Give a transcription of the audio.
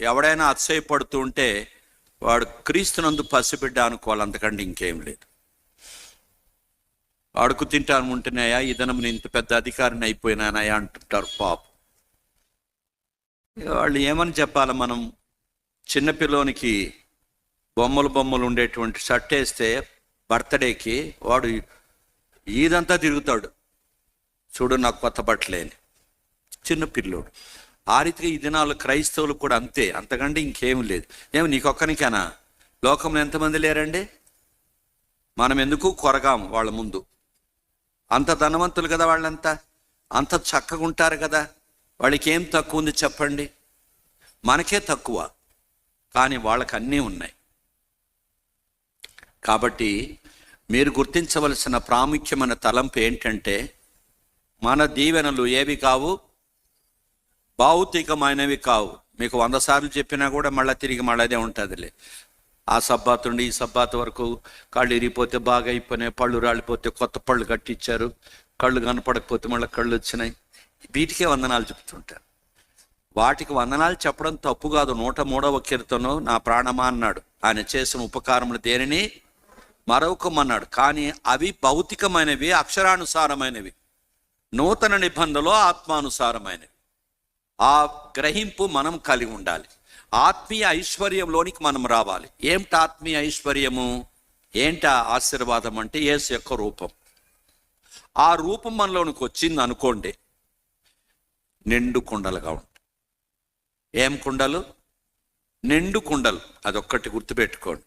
ఎవడైనా అతిశయపడుతూ ఉంటే వాడు క్రీస్తునందు పసిబిడ్డ అనుకోవాలి అంతకంటే ఇంకేం లేదు. అడుగు తింటాను ఉంటున్నాయా ఇదనం ఇంత పెద్ద అధికారిని అయిపోయినానయా అంటుంటారు పాప. వాళ్ళు ఏమని చెప్పాలి మనం? చిన్నపిల్లోనికి బొమ్మలు బొమ్మలు ఉండేటువంటి షర్ట్ వేస్తే బర్త్డేకి వాడు ఈదంతా తిరుగుతాడు. చూడు నాకు కొత్త బట్టలేని. చిన్న పిల్లోడు. ఆ రీతిగా ఈ దినాలు క్రైస్తవులు కూడా అంతే. అంతకంటే ఇంకేం లేదు. ఏమి నీకొక్కనికేనా లోకంలో ఎంతమంది లేరండి? మనం ఎందుకు? కొరగాం వాళ్ళ ముందు. అంత ధనవంతులు కదా వాళ్ళంతా? అంత చక్కగా ఉంటారు కదా? వాళ్ళకి ఏం తక్కువ ఉంది చెప్పండి? మనకే తక్కువ. కానీ వాళ్ళకి అన్నీ ఉన్నాయి. కాబట్టి మీరు గుర్తించవలసిన ప్రాముఖ్యమైన తలంపు ఏంటంటే మన దీవెనలు ఏవి కావు? భౌతికమైనవి కావు. మీకు వంద సార్లు చెప్పినా కూడా మళ్ళీ తిరిగి మళ్ళీ ఉంటుందిలే. ఆ సబ్బాత్ నుండి ఈ సబ్బాత్ వరకు కళ్ళు ఇరిగిపోతే బాగా అయిపోయినాయి పళ్ళు రాలిపోతే కొత్త పళ్ళు కట్టించారు కళ్ళు కనపడకపోతే మళ్ళీ కళ్ళు వచ్చినాయి. వీటికే వందనాలు చెప్తుంటారు. వాటికి వందనాలు చెప్పడం తప్పు కాదు. నూట మూడవ కీర్తను నా ప్రాణమా అన్నాడు. ఆయన చేసిన ఉపకారములు దేనిని? మరొకమన్నాడు కానీ అవి భౌతికమైనవి అక్షరానుసారమైనవి. నూతన నిబంధనలో ఆత్మానుసారమైనవి. ఆ గ్రహింపు మనం కలిగి ఉండాలి. ఆత్మీయ ఐశ్వర్యంలోనికి మనం రావాలి. ఏమిటి ఆత్మీయ ఐశ్వర్యము? ఏంట ఆశీర్వాదం అంటే యేసు యొక్క రూపం. ఆ రూపం మనలోనికి వచ్చింది అనుకోండి నిండు కుండలుగా ఉంటాయి. ఏం కుండలు? నిండు కుండలు. అదొక్కటి గుర్తుపెట్టుకోండి.